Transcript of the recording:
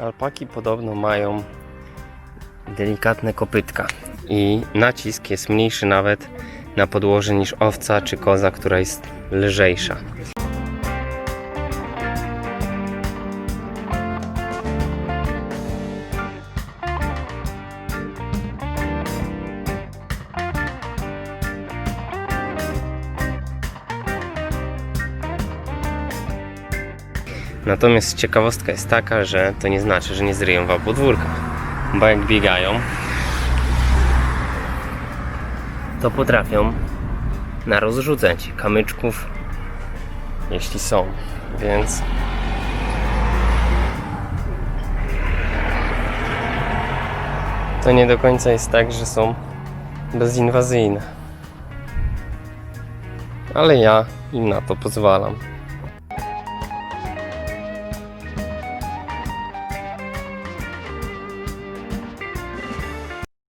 Alpaki podobno mają delikatne kopytka i nacisk jest mniejszy nawet na podłoże niż owca czy koza, która jest lżejsza. Natomiast ciekawostka jest taka, że to nie znaczy, że nie zryją wam podwórka. Bo jak biegają, to potrafią narozrzucać kamyczków, jeśli są. Więc to nie do końca jest tak, że są bezinwazyjne. Ale ja im na to pozwalam.